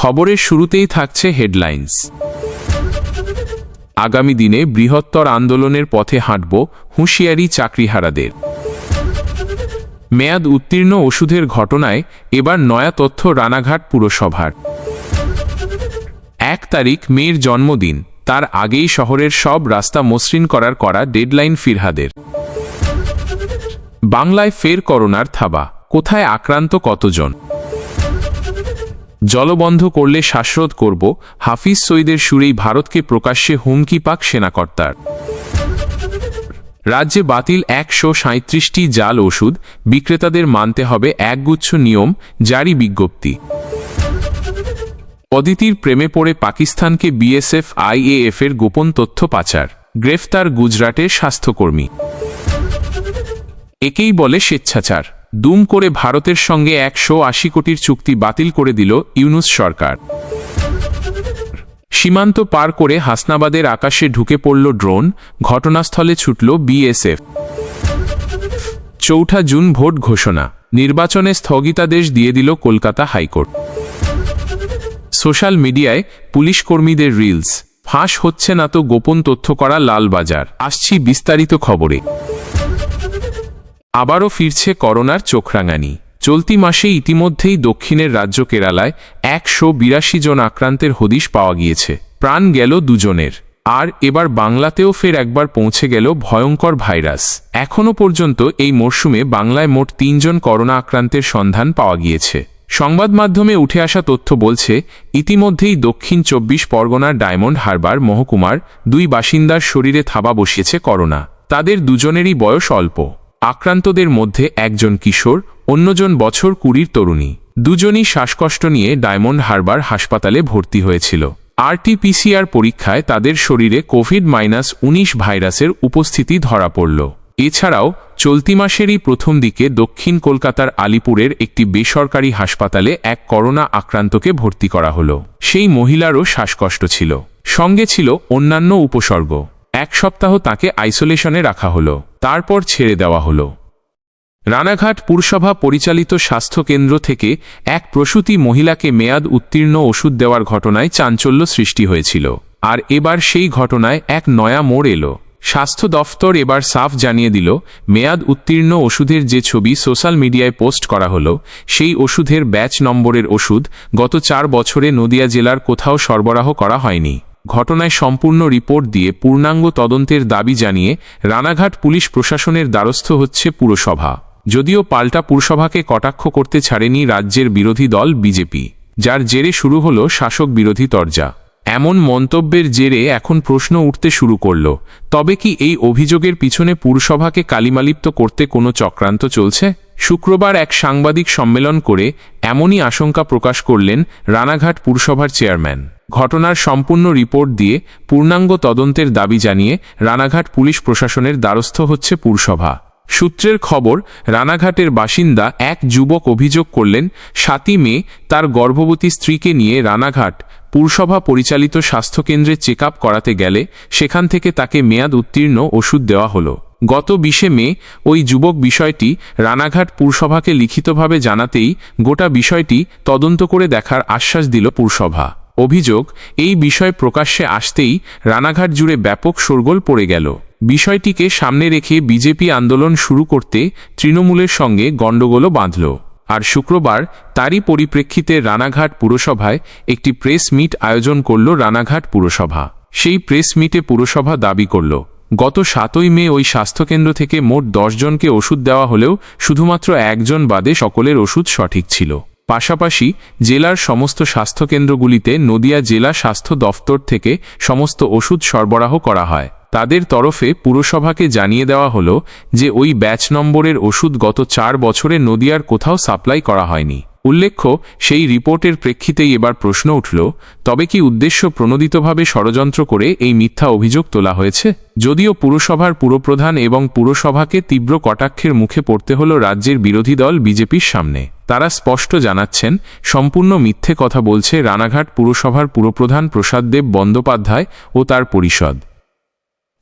খবরের শুরুতেই থাকছে হেডলাইন্স। আগামী দিনে বৃহত্তর আন্দোলনের পথে হাঁটব হুঁশিয়ারি চাকরিহারাদের। মেয়াদ উত্তীর্ণ ওষুধের ঘটনায় এবার নয়া তথ্য রানাঘাট পুরসভার। এক তারিখ মেয়ের জন্মদিন, তার আগেই শহরের সব রাস্তা মসৃণ করার করা ডেডলাইন ফিরহাদের। বাংলায় ফের করোনার থাবা, কোথায় আক্রান্ত কতজন? জলবন্ধ করলে শ্বাসরোধ করব, হাফিজ সঈদের সুরেই ভারতকে প্রকাশ্যে হুমকি পাক সেনাকর্তার। রাজ্যে বাতিল একশো সাঁত্রিশটি জাল ওষুধ, বিক্রেতাদের মানতে হবে একগুচ্ছ নিয়ম, জারি বিজ্ঞপ্তি। অদিতির প্রেমে পড়ে পাকিস্তানকে বিএসএফ, আইএএফ এর গোপন তথ্য পাচার, গ্রেফতার গুজরাটের স্বাস্থ্যকর্মী। একেই বলে স্বেচ্ছাচার। দুম করে ভারতের সঙ্গে একশো আশি কোটির চুক্তি বাতিল করে দিল ইউনুস সরকার। সীমান্ত পার করে হাসনাবাদের আকাশে ঢুকে পড়ল ড্রোন, ঘটনাস্থলে ছুটল বিএসএফ। চৌঠা জুন ভোট ঘোষণা, নির্বাচনে স্থগিতাদেশ দিয়ে দিল কলকাতা হাইকোর্ট। সোশ্যাল মিডিয়ায় পুলিশ কর্মীদের রিলস, ফাঁস হচ্ছে না তো গোপন তথ্য করা লালবাজার, আসছি বিস্তারিত খবরে। আবারও ফিরছে করোনার চোখরাঙানি। চলতি মাসে ইতিমধ্যেই দক্ষিণের রাজ্য কেরালায় একশো বিরাশি জন আক্রান্তের হদিশ পাওয়া গিয়েছে। প্রাণ গেল দুজনের। আর এবার বাংলাতেও ফের একবার পৌঁছে গেল ভয়ঙ্কর ভাইরাস। এখনও পর্যন্ত এই মরশুমে বাংলায় মোট তিনজন করোনা আক্রান্তের সন্ধান পাওয়া গিয়েছে। সংবাদ মাধ্যমে উঠে আসা তথ্য বলছে, ইতিমধ্যেই দক্ষিণ চব্বিশ পরগনার ডায়মন্ড হারবার মহকুমার দুই বাসিন্দার শরীরে থাবা বসিয়েছে করোনা। তাদের দুজনেরই বয়স অল্প। আক্রান্তদের মধ্যে একজন কিশোর, অন্যজন বছর কুড়ির তরুণী। দুজনই শ্বাসকষ্ট নিয়ে ডায়মন্ড হারবার হাসপাতালে ভর্তি হয়েছিল। আরটিপিসিআর পরীক্ষায় তাদের শরীরে কোভিড মাইনাস উনিশ ভাইরাসের উপস্থিতি ধরা পড়ল। এছাড়াও, চলতি মাসেরই প্রথম দিকে দক্ষিণ কলকাতার আলিপুরের একটি বেসরকারি হাসপাতালে এক করোনা আক্রান্তকে ভর্তি করা হল। সেই মহিলারও শ্বাসকষ্ট ছিল। সঙ্গে ছিল অন্যান্য উপসর্গ। এক সপ্তাহ তাকে আইসোলেশনে রাখা হলো, তারপর ছেড়ে দেওয়া হলো। রানাঘাট পুরসভা পরিচালিত স্বাস্থ্যকেন্দ্র থেকে এক প্রসূতি মহিলাকে মেয়াদ উত্তীর্ণ ওষুধ দেওয়ার ঘটনায় চাঞ্চল্য সৃষ্টি হয়েছিল। আর এবার সেই ঘটনায় এক নয়া মোড় এলো। স্বাস্থ্য দফতর এবার সাফ জানিয়ে দিল, মেয়াদ উত্তীর্ণ ওষুধের যে ছবি সোশ্যাল মিডিয়ায় পোস্ট করা হলো, সেই ওষুধের ব্যাচ নম্বরের ওষুধ গত চার বছরে নদিয়া জেলার কোথাও সরবরাহ করা হয়নি। ঘটনায় সম্পূর্ণ রিপোর্ট দিয়ে পূর্ণাঙ্গ তদন্তের দাবি জানিয়ে রানাঘাট পুলিশ প্রশাসনের দ্বারস্থ হচ্ছে পুরসভা। যদিও পাল্টা পুরসভাকে কটাক্ষ করতে ছাড়েনি রাজ্যের বিরোধী দল বিজেপি। যার জেরে শুরু হল শাসক বিরোধী তরজা। এমন মন্তব্যের জেরে এখন প্রশ্ন উঠতে শুরু করল, তবে কি এই অভিযোগের পিছনে পুরসভাকে কালিমালিপ্ত করতে কোনো চক্রান্ত চলছে? শুক্রবার এক সাংবাদিক সম্মেলন করে এমনই আশঙ্কা প্রকাশ করলেন রানাঘাট পুরসভার চেয়ারম্যান। ঘটনার সম্পূর্ণ রিপোর্ট দিয়ে পূর্ণাঙ্গ তদন্তের দাবি জানিয়ে রানাঘাট পুলিশ প্রশাসনের দ্বারস্থ হচ্ছে পুরসভা। সূত্রের খবর, রানাঘাটের বাসিন্দা এক যুবক অভিযোগ করলেন, সাতই মে তার গর্ভবতী স্ত্রীকে নিয়ে রানাঘাট পুরসভা পরিচালিত স্বাস্থ্যকেন্দ্রে চেক আপ করাতে গেলে সেখান থেকে তাকে মেয়াদ উত্তীর্ণ ওষুধ দেওয়া হলো। গত বিশে মে ওই যুবক বিষয়টি রানাঘাট পুরসভাকে লিখিতভাবে জানাতেই গোটা বিষয়টি তদন্ত করে দেখার আশ্বাস দিল পুরসভা। অভিযোগ, এই বিষয় প্রকাশ্যে আসতেই রানাঘাট জুড়ে ব্যাপক শোরগোল পড়ে গেল। বিষয়টিকে সামনে রেখে বিজেপি আন্দোলন শুরু করতে তৃণমূলের সঙ্গে গণ্ডগোলও বাঁধল। আর শুক্রবার তারই পরিপ্রেক্ষিতে রানাঘাট পুরসভায় একটি প্রেস মিট আয়োজন করল রানাঘাট পুরসভা। সেই প্রেস মিটে পুরসভা দাবি করল, গত সাতই মে ওই স্বাস্থ্যকেন্দ্র থেকে মোট জনকে ওষুধ দেওয়া হলেও শুধুমাত্র একজন বাদে সকলের ওষুধ সঠিক ছিল। পাশাপাশি জেলার সমস্ত স্বাস্থ্যকেন্দ্রগুলিতে নদিয়া জেলা স্বাস্থ্য দফতর থেকে সমস্ত ওষুধ সরবরাহ করা হয়। তাদের তরফে পুরসভাকে জানিয়ে দেওয়া হল যে ওই ব্যাচ নম্বরের ওষুধ গত চার বছরে নদিয়ার কোথাও সাপ্লাই করা হয়নি। উল্লেখ্য, সেই রিপোর্টের প্রেক্ষিতেই এবার প্রশ্ন উঠল, তবে কি উদ্দেশ্য প্রণোদিতভাবে ষড়যন্ত্র করে এই মিথ্যা অভিযোগ তোলা হয়েছে? যদিও পুরসভার পুরপ্রধান এবং পুরসভাকে তীব্র কটাক্ষের মুখে পড়তে হল রাজ্যের বিরোধী দল বিজেপির সামনে। তারা স্পষ্ট জানাচ্ছেন, সম্পূর্ণ মিথ্যে কথা বলছে রানাঘাট পুরসভার পুরপ্রধান প্রসাদদেব বন্দ্যোপাধ্যায় ও তার পরিষদ।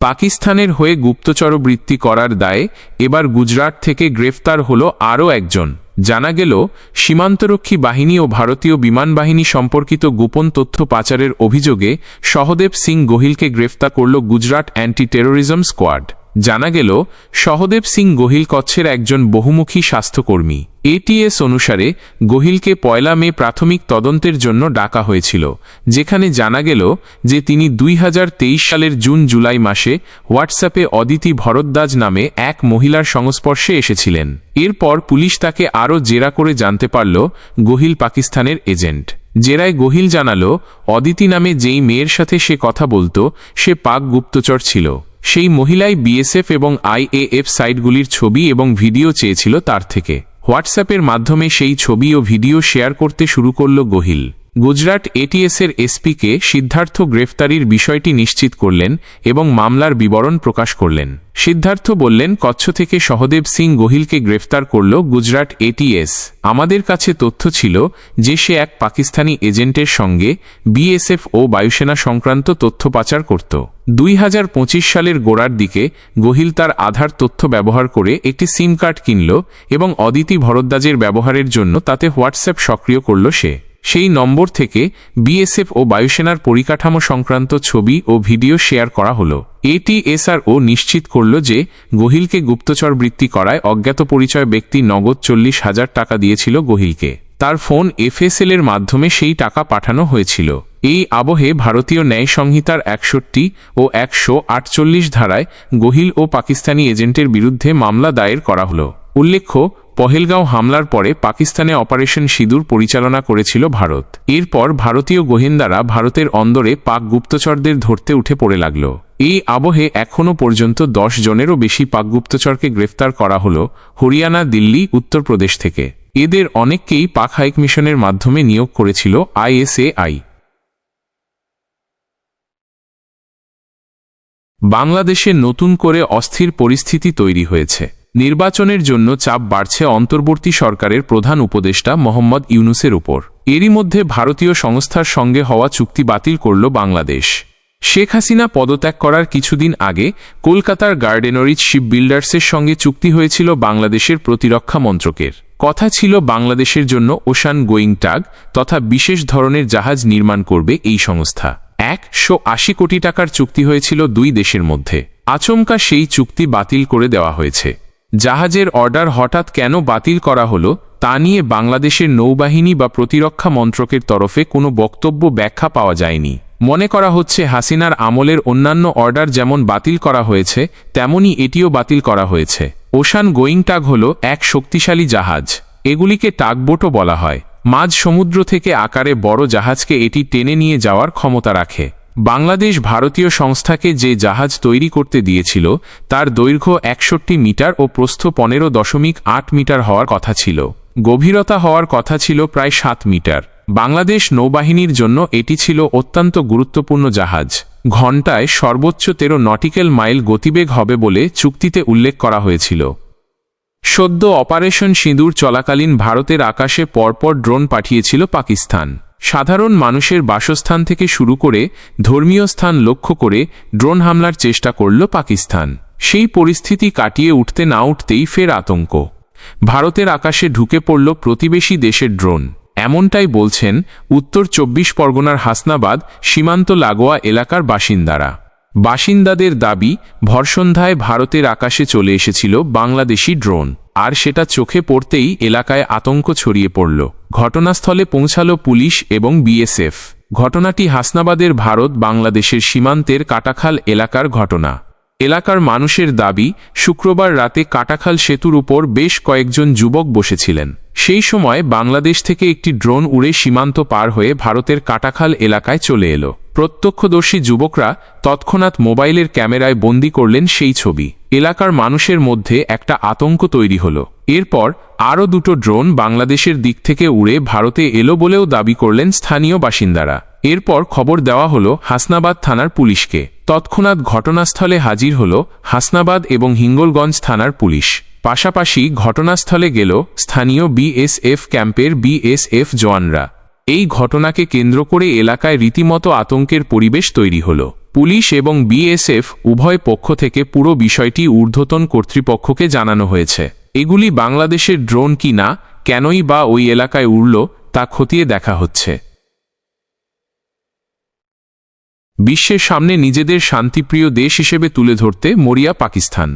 পাকিস্তানের হয়ে গুপ্তচরবৃত্তি করার দায়ে এবার গুজরাট থেকে গ্রেফতার হল আরও একজন। জানা গেল, সীমান্তরক্ষী বাহিনী ও ভারতীয় বিমান বাহিনী সম্পর্কিত গোপন তথ্য পাচারের অভিযোগে সহদেব সিং গোহিলকে গ্রেফতার করল গুজরাট অ্যান্টি টেরোরিজম স্কোয়াড। জানা গেল, সহদেব সিং গোহিল কচ্ছের একজন বহুমুখী স্বাস্থ্যকর্মী। এটিএস অনুসারে, গোহিলকে পয়লা মে প্রাথমিক তদন্তের জন্য ডাকা হয়েছিল, যেখানে জানা গেল যে তিনি দুই হাজার তেইশ সালের জুন জুলাই মাসে হোয়াটসঅ্যাপে অদিতি ভরদ্বাজ নামে এক মহিলার সংস্পর্শে এসেছিলেন। এরপর পুলিশ তাকে আরও জেরা করে জানতে পারল গোহিল পাকিস্তানের এজেন্ট। জেরায় গোহিল জানালো, অদিতি নামে যেই মেয়ের সাথে সে কথা বলতো, সে পাক গুপ্তচর ছিল। সেই মহিলাই বিএসএফ এবং আইএএফ সাইটগুলির ছবি এবং ভিডিও চেয়েছিল তার থেকে। হোয়াটসঅ্যাপের মাধ্যমে সেই ছবি ও ভিডিও শেয়ার করতে শুরু করল গোহিল। গুজরাট এটিএসের এসপিকে সিদ্ধার্থ গ্রেফতারির বিষয়টি নিশ্চিত করলেন এবং মামলার বিবরণ প্রকাশ করলেন। সিদ্ধার্থ বললেন, কচ্ছ থেকে সহদেব সিং গোহিলকে গ্রেফতার করল গুজরাট এটিএস। আমাদের কাছে তথ্য ছিল যে সে এক পাকিস্তানি এজেন্টের সঙ্গে বিএসএফ ও বায়ুসেনা সংক্রান্ত তথ্য পাচার করত। দুই হাজার পঁচিশ সালের গোড়ার দিকে গোহিল তার আধার তথ্য ব্যবহার করে একটি সিম কার্ড কিনল এবং অদিতি ভরদ্বাজের ব্যবহারের জন্য তাতে হোয়াটসঅ্যাপ সক্রিয় করল সে। সেই নম্বর থেকে বিএসএফ ও বায়ুসেনার পরিকাঠামো সংক্রান্ত ছবি ও ভিডিও শেয়ার করা হল। এটিএসআরও নিশ্চিত করল যে গহিলকে গুপ্তচর বৃত্তি করায় অজ্ঞাত পরিচয় ব্যক্তি নগদ চল্লিশ হাজার টাকা দিয়েছিল গহিলকে। তার ফোন এফএসএল এর মাধ্যমে সেই টাকা পাঠানো হয়েছিল। এই আবহে ভারতীয় ন্যায় সংহিতার একষট্টি ও একশো আটচল্লিশ ধারায় গহিল ও পাকিস্তানি এজেন্টের বিরুদ্ধে মামলা দায়ের করা হল। উল্লেখ্য পহেলগাঁও হামলার পরে পাকিস্তানে অপারেশন সিঁদুর পরিচালনা করেছিল ভারত। এরপর ভারতীয় গোয়েন্দারা ভারতের অন্দরে পাক গুপ্তচরদের ধরতে উঠে পড়ে লাগল। এই আবহে এখনও পর্যন্ত দশ জনেরও বেশি পাক গুপ্তচরকে গ্রেফতার করা হল হরিয়ানা, দিল্লি, উত্তরপ্রদেশ থেকে। এদের অনেককেই পাক হাইক মিশনের মাধ্যমে নিয়োগ করেছিল আইএসএআই। বাংলাদেশে নতুন করে অস্থির পরিস্থিতি তৈরি হয়েছে। নির্বাচনের জন্য চাপ বাড়ছে অন্তর্বর্তী সরকারের প্রধান উপদেষ্টা মোহাম্মদ ইউনুসের উপর। এরই মধ্যে ভারতীয় সংস্থার সঙ্গে হওয়া চুক্তি বাতিল করল বাংলাদেশ। শেখ হাসিনা পদত্যাগ করার কিছুদিন আগে কলকাতার গার্ডেনরিজ শিপ বিল্ডার্সের সঙ্গে চুক্তি হয়েছিল বাংলাদেশের প্রতিরক্ষা মন্ত্রকের। কথা ছিল বাংলাদেশের জন্য ওশান গোয়িং টাগ তথা বিশেষ ধরনের জাহাজ নির্মাণ করবে এই সংস্থা। একশো আশি কোটি টাকার চুক্তি হয়েছিল দুই দেশের মধ্যে। আচমকা সেই চুক্তি বাতিল করে দেওয়া হয়েছে। জাহাজের অর্ডার হঠাৎ কেন বাতিল করা হলো, তা নিয়ে বাংলাদেশের নৌবাহিনী বা প্রতিরক্ষা মন্ত্রকের তরফে কোনো বক্তব্য ব্যাখ্যা পাওয়া যায়নি। মনে করা হচ্ছে হাসিনার আমলের অন্যান্য অর্ডার যেমন বাতিল করা হয়েছে তেমনই এটিও বাতিল করা হয়েছে। ওশান গোয়িং টাগ হল এক শক্তিশালী জাহাজ। এগুলিকে টাগবোটও বলা হয়। মাঝ সমুদ্র থেকে আকারে বড় জাহাজকে এটি টেনে নিয়ে যাওয়ার ক্ষমতা রাখে। বাংলাদেশ ভারতীয় সংস্থাকে যে জাহাজ তৈরি করতে দিয়েছিল, তার দৈর্ঘ্য একষট্টি মিটার ও প্রস্থ পনেরো দশমিক আট মিটার হওয়ার কথা ছিল। গভীরতা হওয়ার কথা ছিল প্রায় সাত মিটার। বাংলাদেশ নৌবাহিনীর জন্য এটি ছিল অত্যন্ত গুরুত্বপূর্ণ জাহাজ। ঘণ্টায় সর্বোচ্চ তেরো নটিক্যাল মাইল গতিবেগ হবে বলে চুক্তিতে উল্লেখ করা হয়েছিল। সদ্য অপারেশন সিঁদুর চলাকালীন ভারতের আকাশে পরপর ড্রোন পাঠিয়েছিল পাকিস্তান। সাধারণ মানুষের বাসস্থান থেকে শুরু করে ধর্মীয় স্থান লক্ষ্য করে ড্রোন হামলার চেষ্টা করল পাকিস্তান। সেই পরিস্থিতি কাটিয়ে উঠতে না উঠতেই ফের আতঙ্ক। ভারতের আকাশে ঢুকে পড়ল প্রতিবেশী দেশের ড্রোন। এমনটাই বলছেন উত্তর চব্বিশ পরগনার হাসনাবাদ সীমান্ত লাগোয়া এলাকার বাসিন্দারা। বাসিন্দাদের দাবি, ভরসন্ধ্যায় ভারতের আকাশে চলে এসেছিল বাংলাদেশি ড্রোন, আর সেটা চোখে পড়তেই এলাকায় আতঙ্ক ছড়িয়ে পড়ল। ঘটনাস্থলে পৌঁছালো পুলিশ এবং বিএসএফ। ঘটনাটি হাসনাবাদের ভারত বাংলাদেশের সীমান্তের কাটাখাল এলাকার ঘটনা। এলাকার মানুষের দাবি, শুক্রবার রাতে কাটাখাল সেতুর উপর বেশ কয়েকজন যুবক বসেছিলেন। সেই সময় বাংলাদেশ থেকে একটি ড্রোন উড়ে সীমান্ত পার হয়ে ভারতের কাটাখাল এলাকায় চলে এলো। প্রত্যক্ষদর্শী যুবকরা তৎক্ষণাৎ মোবাইলের ক্যামেরায় বন্দি করলেন সেই ছবি। এলাকার মানুষের মধ্যে একটা আতঙ্ক তৈরি হল। এরপর আরও দুটো ড্রোন বাংলাদেশের দিক থেকে উড়ে ভারতে এলো বলেও দাবি করলেন স্থানীয় বাসিন্দারা। এরপর খবর দেওয়া হল হাসনাবাদ থানার পুলিশকে। তৎক্ষণাৎ ঘটনাস্থলে হাজির হল হাসনাবাদ এবং হিঙ্গলগঞ্জ থানার পুলিশ। পাশাপাশি ঘটনাস্থলে গেল স্থানীয় বিএসএফ ক্যাম্পের বিএসএফ জওয়ানরা। এই ঘটনাকে কেন্দ্র করে এলাকায় রীতিমতো আতঙ্কের পরিবেশ তৈরি হল। পুলিশ এবং বিএসএফ উভয় পক্ষ থেকে পুরো বিষয়টি ঊর্ধ্বতন কর্তৃপক্ষকে জানানো হয়েছে। এগুলি বাংলাদেশের ড্রোন কি না, কেনই বা ওই এলাকায় উড়ল, তা খতিয়ে দেখা হচ্ছে। বিশ্বের সামনে নিজেদের শান্তিপ্রিয় দেশ হিসেবে তুলে ধরতে মরিয়া পাকিস্তান।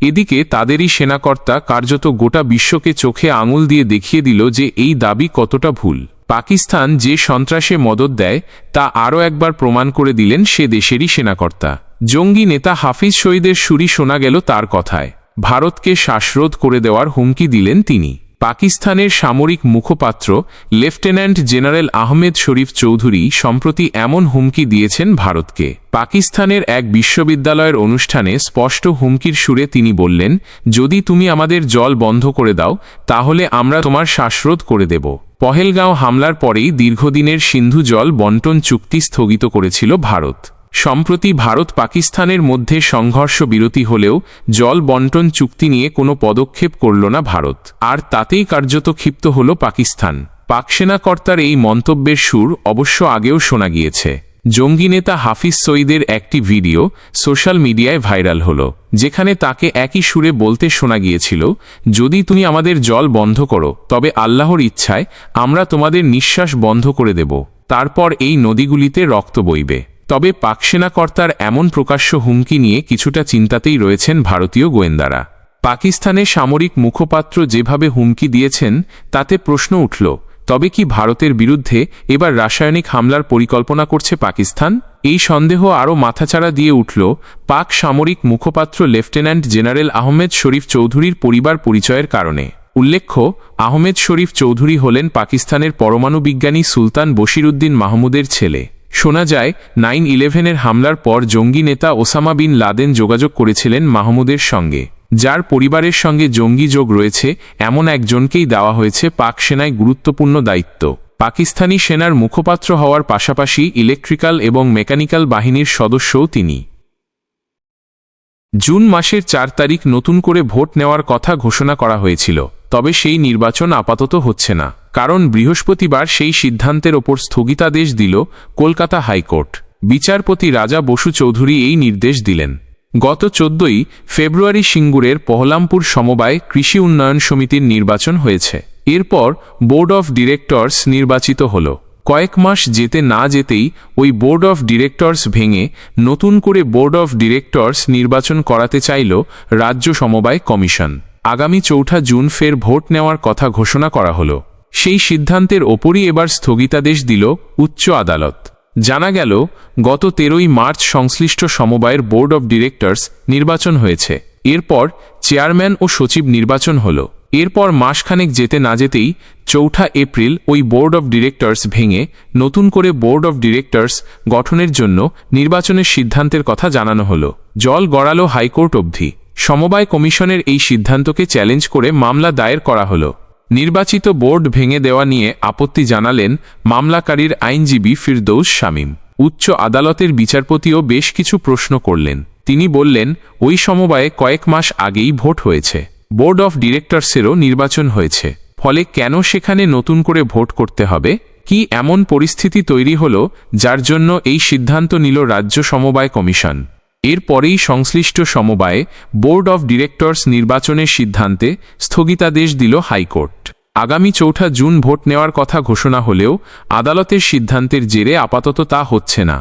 এদিকে তাদেরই সেনাকর্তা কার্যত গোটা বিশ্বকে চোখে আঙুল দিয়ে দেখিয়ে দিল যে এই দাবি কতটা ভুল। পাকিস্তান যে সন্ত্রাসে মদত দেয়, তা আরও একবার প্রমাণ করে দিলেন সে দেশেরই সেনাকর্তা। জঙ্গি নেতা হাফিজ শহীদের সুরি শোনা গেল তার কথায়। ভারতকে শ্বাসরোধ করে দেওয়ার হুমকি দিলেন তিনি। পাকিস্তানের সামরিক মুখপাত্র, লেফটেন্যান্ট জেনারেল আহমেদ শরীফ চৌধুরী সম্প্রতি এমন হুমকি দিয়েছেন ভারতকে। পাকিস্তানের এক বিশ্ববিদ্যালয়ের অনুষ্ঠানে স্পষ্ট হুমকির সুরে তিনি বললেন, যদি তুমি আমাদের জল বন্ধ করে দাও, তাহলে আমরা তোমার শ্বাসরোধ করে দেব। পহেলগাঁও হামলার পরেই দীর্ঘদিনের সিন্ধু জল বন্টন চুক্তি স্থগিত করেছিল ভারত। সম্প্রতি ভারত পাকিস্তানের মধ্যে সংঘর্ষ বিরতি হলেও জল বন্টন চুক্তি নিয়ে কোনো পদক্ষেপ করল না ভারত। আর তাতেই কার্যত ক্ষিপ্ত হল পাকিস্তান। পাকসেনাকর্তার এই মন্তব্যের সুর অবশ্য আগেও শোনা গিয়েছে। জঙ্গি নেতা হাফিজ সঈদের একটি ভিডিও সোশ্যাল মিডিয়ায় ভাইরাল হল, যেখানে তাকে একই সুরে বলতে শোনা গিয়েছিল, যদি তুমি আমাদের জল বন্ধ করো, তবে আল্লাহর ইচ্ছায় আমরা তোমাদের নিঃশ্বাস বন্ধ করে দেব। তারপর এই নদীগুলিতে রক্ত বইবে। তবে পাক সেনাকর্তার এমন প্রকাশ্য হুমকি নিয়ে কিছুটা চিন্তাতেই রয়েছেন ভারতীয় গোয়েন্দারা। পাকিস্তানের সামরিক মুখপাত্র যেভাবে হুমকি দিয়েছেন, তাতে প্রশ্ন উঠল তবে কি ভারতের বিরুদ্ধে এবার রাসায়নিক হামলার পরিকল্পনা করছে পাকিস্তান? এই সন্দেহ আরও মাথাচাড়া দিয়ে উঠল পাক সামরিক মুখপাত্র লেফটেন্যান্ট জেনারেল আহমেদ শরীফ চৌধুরীর পরিবার পরিচয়ের কারণে। উল্লেখ্য, আহমেদ শরীফ চৌধুরী হলেন পাকিস্তানের পরমাণু বিজ্ঞানী সুলতান বশিরুদ্দিন মাহমুদের ছেলে। শোনা যায়, নাইন ইলেভেনের হামলার পর জঙ্গি নেতা ওসামা বিন লাদেন যোগাযোগ করেছিলেন মাহমুদের সঙ্গে। যার পরিবারের সঙ্গে জঙ্গি যোগ রয়েছে, এমন একজনকেই দেওয়া হয়েছে পাক সেনায় গুরুত্বপূর্ণ দায়িত্ব। পাকিস্তানি সেনার মুখপাত্র হওয়ার পাশাপাশি ইলেকট্রিক্যাল এবং মেকানিক্যাল বাহিনীর সদস্যও তিনি। জুন মাসের চার তারিখ নতুন করে ভোট নেওয়ার কথা ঘোষণা করা হয়েছিল, তবে সেই নির্বাচন আপাতত হচ্ছে না, কারণ বৃহস্পতিবার সেই সিদ্ধান্তের ওপর স্থগিতাদেশ দিল কলকাতা হাইকোর্ট। বিচারপতি রাজা বসু চৌধুরী এই নির্দেশ দিলেন। গত চোদ্দই ফেব্রুয়ারি সিঙ্গুরের পহলামপুর সমবায় কৃষি উন্নয়ন সমিতির নির্বাচন হয়েছে। এরপর বোর্ড অফ ডিরেক্টর্স নির্বাচিত হল। কয়েক মাস যেতে না যেতেই ওই বোর্ড অফ ডিরেক্টর্স ভেঙে নতুন করে বোর্ড অফ ডিরেক্টর্স নির্বাচন করাতে চাইল রাজ্য সমবায় কমিশন। আগামী চৌঠা জুন ফের ভোট নেওয়ার কথা ঘোষণা করা হল। সেই সিদ্ধান্তের ওপরই এবার স্থগিতাদেশ দিল উচ্চ আদালত। জানা গেল, গত তেরোই মার্চ সংশ্লিষ্ট সমবায়ের বোর্ড অব ডিরেক্টর্স নির্বাচন হয়েছে। এরপর চেয়ারম্যান ও সচিব নির্বাচন হল। এরপর মাসখানেক যেতে না যেতেই চৌঠা এপ্রিল ওই বোর্ড অব ডিরেক্টর্স ভেঙে নতুন করে বোর্ড অব ডিরেক্টর্স গঠনের জন্য নির্বাচনের সিদ্ধান্তের কথা জানানো হল। জল গড়ালো হাইকোর্ট অবধি। সমবায় কমিশনের এই সিদ্ধান্তকে চ্যালেঞ্জ করে মামলা দায়ের করা হল। নির্বাচিত বোর্ড ভেঙে দেওয়া নিয়ে আপত্তি জানালেন মামলাকারীর আইনজীবী ফিরদৌস শামীম। উচ্চ আদালতের বিচারপতিও বেশ কিছু প্রশ্ন করলেন। তিনি বললেন, ওই সমবায়ে কয়েক মাস আগেই ভোট হয়েছে। বোর্ড অফ ডিরেক্টরসেরও নির্বাচন হয়েছে। ফলে কেন সেখানে নতুন করে ভোট করতে হবে? কি এমন পরিস্থিতি তৈরি হল, যার জন্য এই সিদ্ধান্ত নিল রাজ্য সমবায় কমিশন? এরপরেই সংশ্লিষ্ট সমবায়ে বোর্ড অব ডিরেক্টর্স নির্বাচনের সিদ্ধান্তে স্থগিতাদেশ দিল হাইকোর্ট। আগামী চৌঠা জুন ভোট নেওয়ার কথা ঘোষণা হলেও আদালতের সিদ্ধান্তের জেরে আপাতত তা হচ্ছে না।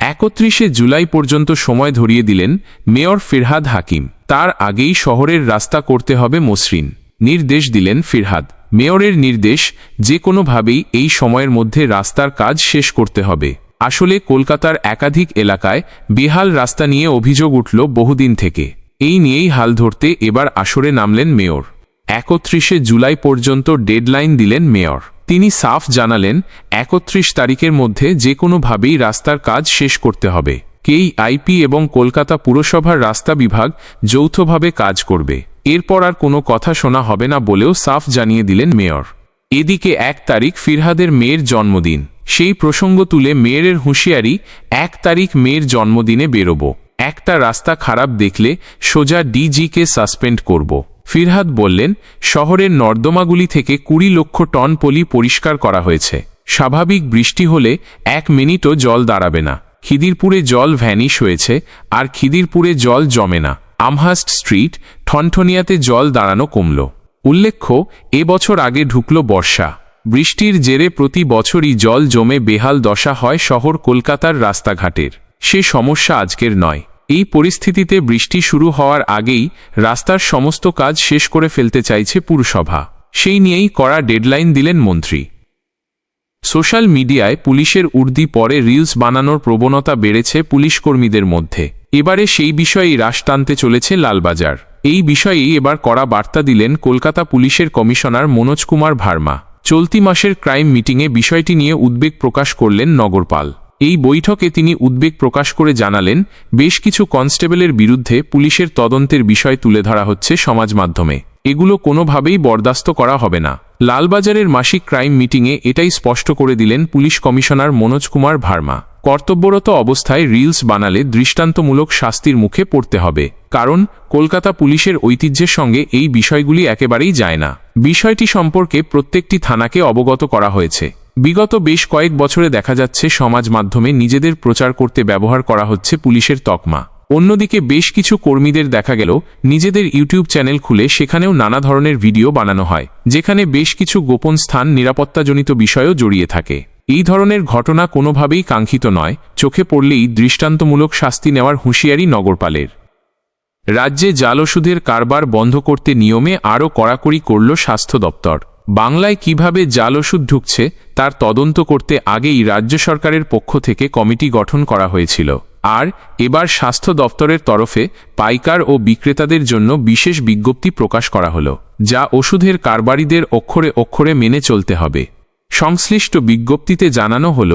একত্রিশে জুলাই পর্যন্ত সময় ধরিয়ে দিলেন মেয়র ফিরহাদ হাকিম। তার আগেই শহরের রাস্তা করতে হবে মসৃণ। নির্দেশ দিলেন ফিরহাদ। মেয়রের নির্দেশ, যে কোনোভাবেই এই সময়ের মধ্যে রাস্তার কাজ শেষ করতে হবে। আসলে কলকাতার একাধিক এলাকায় বেহাল রাস্তা নিয়ে অভিযোগ উঠল বহুদিন থেকে। এই নিয়েই হাল ধরতে এবার আসরে নামলেন মেয়র। একত্রিশে জুলাই পর্যন্ত ডেডলাইন দিলেন মেয়র। তিনি সাফ জানালেন, একত্রিশ তারিখের মধ্যে যে কোনোভাবেই রাস্তার কাজ শেষ করতে হবে। কেই আইপি এবং কলকাতা পুরসভার রাস্তা বিভাগ যৌথভাবে কাজ করবে। এরপর আর কোনো কথা শোনা হবে না বলেও সাফ জানিয়ে দিলেন মেয়র। এদিকে এক তারিখ ফিরহাদের মেয়ের জন্মদিন। সেই প্রসঙ্গ তুলে মেয়েরের হুঁশিয়ারি, এক তারিখ মেয়ের জন্মদিনে বেরোব। একটা রাস্তা খারাপ দেখলে সোজা ডিজিকে সাসপেন্ড করব। ফিরহাদ বললেন, শহরের নর্দমাগুলি থেকে কুড়ি লক্ষ টন পলি পরিষ্কার করা হয়েছে। স্বাভাবিক বৃষ্টি হলে এক মিনিটও জল দাঁড়াবে না। খিদিরপুরে জল ভ্যানিশ হয়েছে, আর খিদিরপুরে জল জমে না। আমহাস্ট স্ট্রিট ঠনঠনিয়াতে জল দাঁড়ানো কমল। উল্লেখ্য এবছর আগে ঢুকল বর্ষা। বৃষ্টির জেরে প্রতি বছরই জল জমে বেহাল দশা হয় শহর কলকাতার রাস্তাঘাটের। সে সমস্যা আজকের নয়। এই পরিস্থিতিতে বৃষ্টি শুরু হওয়ার আগেই রাস্তার সমস্ত কাজ শেষ করে ফেলতে চাইছে পুরসভা। সেই নিয়েই কড়া ডেডলাইন দিলেন মন্ত্রী। সোশ্যাল মিডিয়ায় পুলিশের উর্দি পরে রিলস বানানোর প্রবণতা বেড়েছে পুলিশকর্মীদের মধ্যে। এবারে সেই বিষয়েই রাশ টানতে চলেছে লালবাজার। এই বিষয়েই এবার কড়া বার্তা দিলেন কলকাতা পুলিশের কমিশনার মনোজ কুমার ভার্মা। চলতি মাসের ক্রাইম মিটিংয়ে বিষয়টি নিয়ে উদ্বেগ প্রকাশ করলেন নগরপাল। এই বৈঠকে তিনি উদ্বেগ প্রকাশ করে জানালেন, বেশ কিছু কনস্টেবলের বিরুদ্ধে পুলিশের তদন্তের বিষয় তুলে ধরা হচ্ছে সমাজ মাধ্যমে। এগুলো কোনোভাবেই বরদাস্ত করা হবে না। লালবাজারের মাসিক ক্রাইম মিটিংয়ে এটাই স্পষ্ট করে দিলেন পুলিশ কমিশনার মনোজ কুমার ভার্মা। কর্তব্যরত অবস্থায় রিলস বানালে দৃষ্টান্তমূলক শাস্তির মুখে পড়তে হবে, কারণ কলকাতা পুলিশের ঐতিহ্যের সঙ্গে এই বিষয়গুলি একেবারেই যায় না। বিষয়টি সম্পর্কে প্রত্যেকটি থানাকে অবগত করা হয়েছে। বিগত বেশ কয়েক বছরে দেখা যাচ্ছে, সমাজ মাধ্যমে নিজেদের প্রচার করতে ব্যবহার করা হচ্ছে পুলিশের তকমা। অন্যদিকে বেশ কিছু কর্মীদের দেখা গেল, নিজেদের ইউটিউব চ্যানেল খুলে সেখানেও নানা ধরনের ভিডিও বানানো হয়, যেখানে বেশ কিছু গোপন স্থান নিরাপত্তাজনিত বিষয়ও জড়িয়ে থাকে। এই ধরনের ঘটনা কোনোভাবেই কাঙ্ক্ষিত নয়, চোখে পড়লেই দৃষ্টান্তমূলক শাস্তি নেওয়ার হুঁশিয়ারি নগরপালের। রাজ্যে জাল ওষুধের কারবার বন্ধ করতে নিয়মে আরও কড়াকড়ি করল স্বাস্থ্য দপ্তর। বাংলায় কীভাবে জাল ওষুধ ঢুকছে, তার তদন্ত করতে আগেই রাজ্য সরকারের পক্ষ থেকে কমিটি গঠন করা হয়েছিল। আর এবার স্বাস্থ্য দপ্তরের তরফে পাইকার ও বিক্রেতাদের জন্য বিশেষ বিজ্ঞপ্তি প্রকাশ করা হল, যা ওষুধের কারবারিদের অক্ষরে অক্ষরে মেনে চলতে হবে। সংশ্লিষ্ট বিজ্ঞপ্তিতে জানানো হল,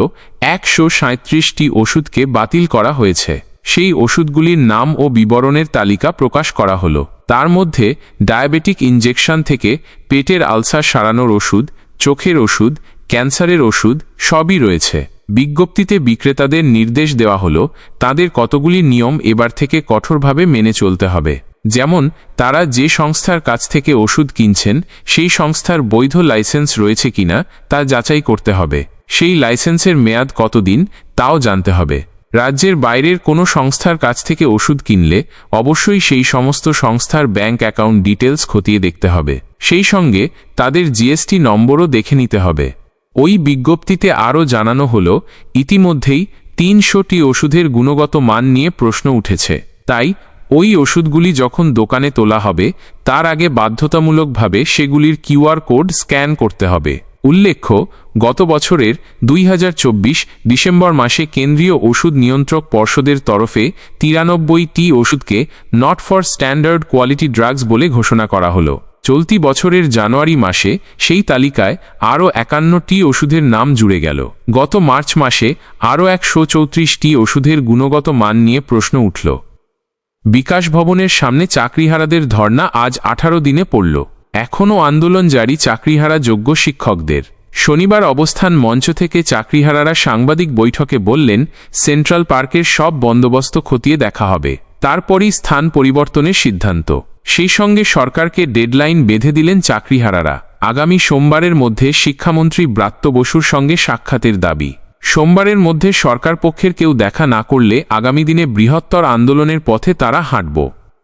একশো সাঁত্রিশটি ওষুধকে বাতিল করা হয়েছে। সেই ওষুধগুলির নাম ও বিবরণের তালিকা প্রকাশ করা হল। তার মধ্যে ডায়াবেটিক ইনজেকশন থেকে পেটের আলসার সারানোর ওষুধ, চোখের ওষুধ, ক্যান্সারের ওষুধ সবই রয়েছে। বিজ্ঞপ্তিতে বিক্রেতাদের নির্দেশ দেওয়া হল, তাদের কতগুলি নিয়ম এবার থেকে কঠোরভাবে মেনে চলতে হবে। যেমন, তারা যে সংস্থার কাছ থেকে ওষুধ কিনছেন, সেই সংস্থার বৈধ লাইসেন্স রয়েছে কিনা তা যাচাই করতে হবে। সেই লাইসেন্সের মেয়াদ কতদিন, তাও জানতে হবে। রাজ্যের বাইরের কোনো সংস্থার কাছ থেকে ওষুধ কিনলে অবশ্যই সেই সমস্ত সংস্থার ব্যাংক অ্যাকাউন্ট ডিটেলস খতিয়ে দেখতে হবে। সেই সঙ্গে তাদের জিএসটি নম্বরও দেখে নিতে হবে। ওই বিজ্ঞপ্তিতে আরও জানানো হল, ইতিমধ্যেই তিনশোটি ওষুধের গুণগত মান নিয়ে প্রশ্ন উঠেছে। তাই ওই ওষুধগুলি যখন দোকানে তোলা হবে, তার আগে বাধ্যতামূলকভাবে সেগুলির কিউআর কোড স্ক্যান করতে হবে। উল্লেখ্য, গত বছরের দুই হাজার চব্বিশ ডিসেম্বর মাসে কেন্দ্রীয় ওষুধ নিয়ন্ত্রক পর্ষদের তরফে তিরানব্বইটি ওষুধকে not for standard quality drugs বলে ঘোষণা করা হলো। চলতি বছরের জানুয়ারি মাসে সেই তালিকায় আরও একান্নটি ওষুধের নাম জুড়ে গেল। গত মার্চ মাসে আরও একশো চৌত্রিশটি ওষুধের গুণগত মান নিয়ে প্রশ্ন উঠল। বিকাশ ভবনের সামনে চাকরিহারাদের ধর্না আজ আঠারো দিনে পড়ল। এখনও আন্দোলন জারি চাকরিহারা যোগ্য শিক্ষকদের। শনিবার অবস্থান মঞ্চ থেকে চাকরিহারারা সাংবাদিক বৈঠকে বললেন, সেন্ট্রাল পার্কের সব বন্দোবস্ত খতিয়ে দেখা হবে। তারপরই স্থান পরিবর্তনের সিদ্ধান্ত। সেই সঙ্গে সরকারকে ডেডলাইন বেঁধে দিলেন চাকরিহারারা। আগামী সোমবারের মধ্যে শিক্ষামন্ত্রী ব্রাত্য বসুর সঙ্গে সাক্ষাতের দাবি। সোমবারের মধ্যে সরকার পক্ষের কেউ দেখা না করলে আগামী দিনে বৃহত্তর আন্দোলনের পথে তারা হাঁটব।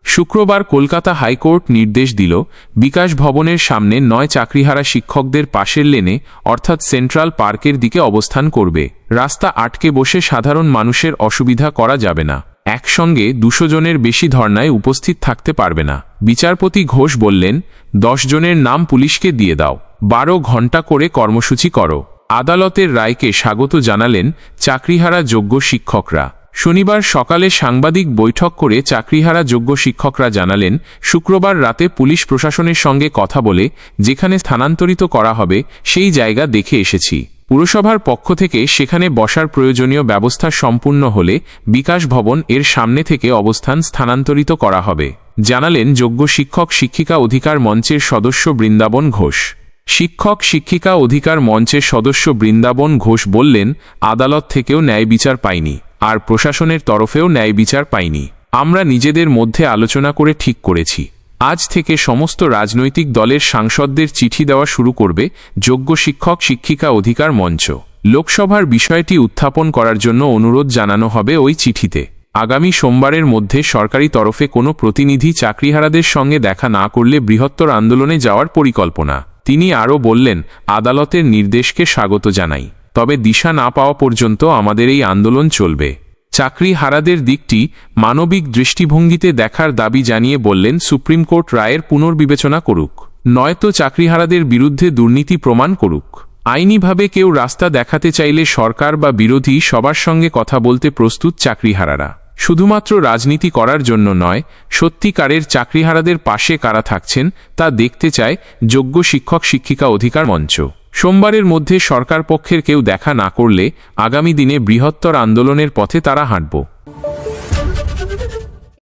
শুক্রবার কলকাতা হাইকোর্ট নির্দেশ দিল, বিকাশ ভবনের সামনে নয় চাকরিহারা শিক্ষকদের পাশের লেনে, অর্থাৎ সেন্ট্রাল পার্কের দিকে অবস্থান করবে। রাস্তা আটকে বসে সাধারণ মানুষের অসুবিধা করা যাবে না। একসঙ্গে দুশো জনের বেশি ধর্নায় উপস্থিত থাকতে পারবে না। বিচারপতি ঘোষ বললেন, দশ জনের নাম পুলিশকে দিয়ে দাও। বারো ঘণ্টা করে কর্মসূচি করো। আদালতের রায়কে স্বাগত জানালেন চাকরিহারা যোগ্য শিক্ষকরা। শনিবার সকালে সাংবাদিক বৈঠক করে চাকরিহারা যোগ্য শিক্ষকরা জানালেন, শুক্রবার রাতে পুলিশ প্রশাসনের সঙ্গে কথা বলে, যেখানে স্থানান্তরিত করা হবে, সেই জায়গা দেখে এসেছি। পুরসভার পক্ষ থেকে সেখানে বসার প্রয়োজনীয় ব্যবস্থা সম্পূর্ণ হলে বিকাশ ভবন এর সামনে থেকে অবস্থান স্থানান্তরিত করা হবে, জানালেন যোগ্য শিক্ষক শিক্ষিকা অধিকার মঞ্চের সদস্য বৃন্দাবন ঘোষ। শিক্ষক শিক্ষিকা অধিকার মঞ্চের সদস্য বৃন্দাবন ঘোষ বললেন, আদালত থেকেও ন্যায় বিচার পাইনি। আর প্রশাসনের তরফেও ন্যায় বিচার পাইনি। আমরা নিজেদের মধ্যে আলোচনা করে ঠিক করেছি। আজ থেকে সমস্ত রাজনৈতিক দলের সাংসদদের চিঠি দেওয়া শুরু করবে যোগ্য শিক্ষক, শিক্ষিকা অধিকার মঞ্চ। লোকসভার বিষয়টি উত্থাপন করার জন্য অনুরোধ জানানো হবে ওই চিঠিতে। আগামী সোমবারের মধ্যে সরকারি তরফে কোনো প্রতিনিধি চাকরিহারাদের সঙ্গে দেখা না করলে বৃহত্তর আন্দোলনে যাওয়ার পরিকল্পনা। তিনি আরও বললেন, আদালতের নির্দেশকে স্বাগত জানাই। তবে দিশা না পাওয়া পর্যন্ত আমাদের এই আন্দোলন চলবে। চাকরি হারাদের দিকটি মানবিক দৃষ্টিভঙ্গিতে দেখার দাবি জানিয়ে বললেন সুপ্রিম কোর্ট রায়ের পুনর্বিবেচনা করুক। নয়তো চাকরিহারাদের বিরুদ্ধে দুর্নীতি প্রমাণ করুক। আইনিভাবে কেউ রাস্তা দেখাতে চাইলে সরকার বা বিরোধী সবার সঙ্গে কথা বলতে প্রস্তুত চাকরিহারারা। শুধুমাত্র রাজনীতি করার জন্য নয়, সত্যিকারের চাকরিহারাদের পাশে কারা থাকছেন তা দেখতে চায় যোগ্য শিক্ষক শিক্ষিকা অধিকার মঞ্চ। সোমবারের মধ্যে সরকার পক্ষের কেউ দেখা না করলে আগামী দিনে বৃহত্তর আন্দোলনের পথে তারা হাঁটব।